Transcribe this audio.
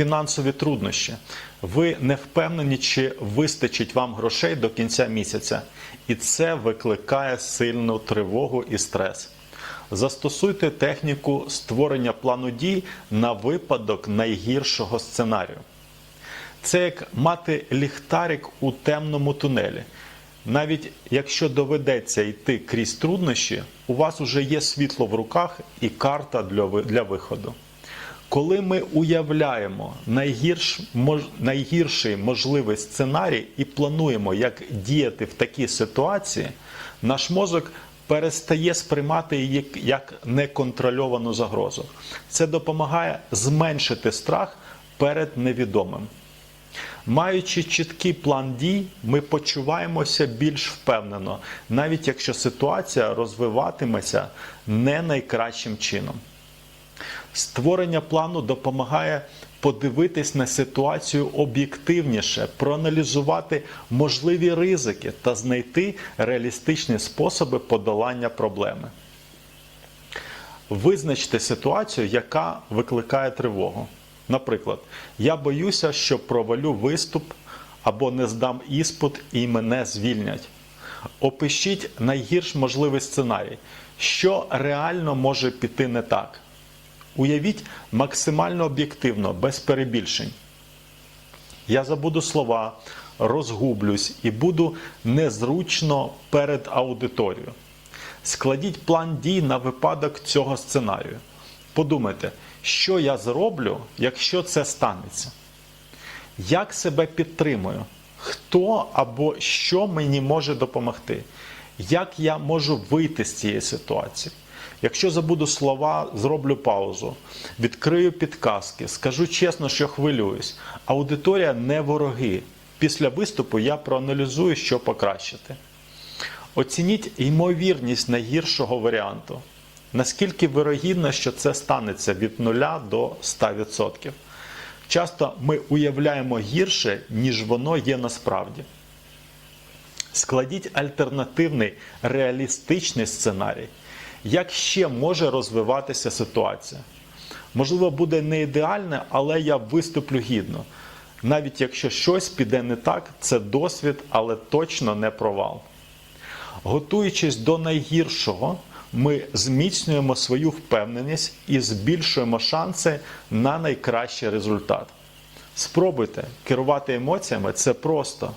Фінансові труднощі. Ви не впевнені, чи вистачить вам грошей до кінця місяця, і це викликає сильну тривогу і стрес. Застосуйте техніку створення плану дій на випадок найгіршого сценарію. Це як мати ліхтарик у темному тунелі. Навіть якщо доведеться йти крізь труднощі, у вас вже є світло в руках і карта для виходу. Коли ми уявляємо найгірш, мож, найгірший можливий сценарій і плануємо, як діяти в такій ситуації, наш мозок перестає сприймати її як- неконтрольовану загрозу. Це допомагає зменшити страх перед невідомим. Маючи чіткий план дій, ми почуваємося більш впевнено, навіть якщо ситуація розвиватиметься не найкращим чином. Створення плану допомагає подивитись на ситуацію об'єктивніше, проаналізувати можливі ризики та знайти реалістичні способи подолання проблеми. Визначте ситуацію, яка викликає тривогу. Наприклад, я боюся, що провалю виступ або не здам іспит і мене звільнять. Опишіть найгірш можливий сценарій, що реально може піти не так. Уявіть максимально об'єктивно, без перебільшень. Я забуду слова, розгублюсь і буду незручно перед аудиторією. Складіть план дій на випадок цього сценарію. Подумайте, що я зроблю, якщо це станеться. Як себе підтримую? Хто або що мені може допомогти? Як я можу вийти з цієї ситуації? Якщо забуду слова, зроблю паузу, відкрию підказки, скажу чесно, що хвилююсь. Аудиторія не вороги. Після виступу я проаналізую, що покращити. Оцініть ймовірність найгіршого варіанту. Наскільки вирогідно, що це станеться від 0 до 100%. Часто ми уявляємо гірше, ніж воно є насправді. Складіть альтернативний реалістичний сценарій. Як ще може розвиватися ситуація? Можливо, буде не ідеальне, але я виступлю гідно. Навіть якщо щось піде не так, це досвід, але точно не провал. Готуючись до найгіршого, ми зміцнюємо свою впевненість і збільшуємо шанси на найкращий результат. Спробуйте керувати емоціями це просто.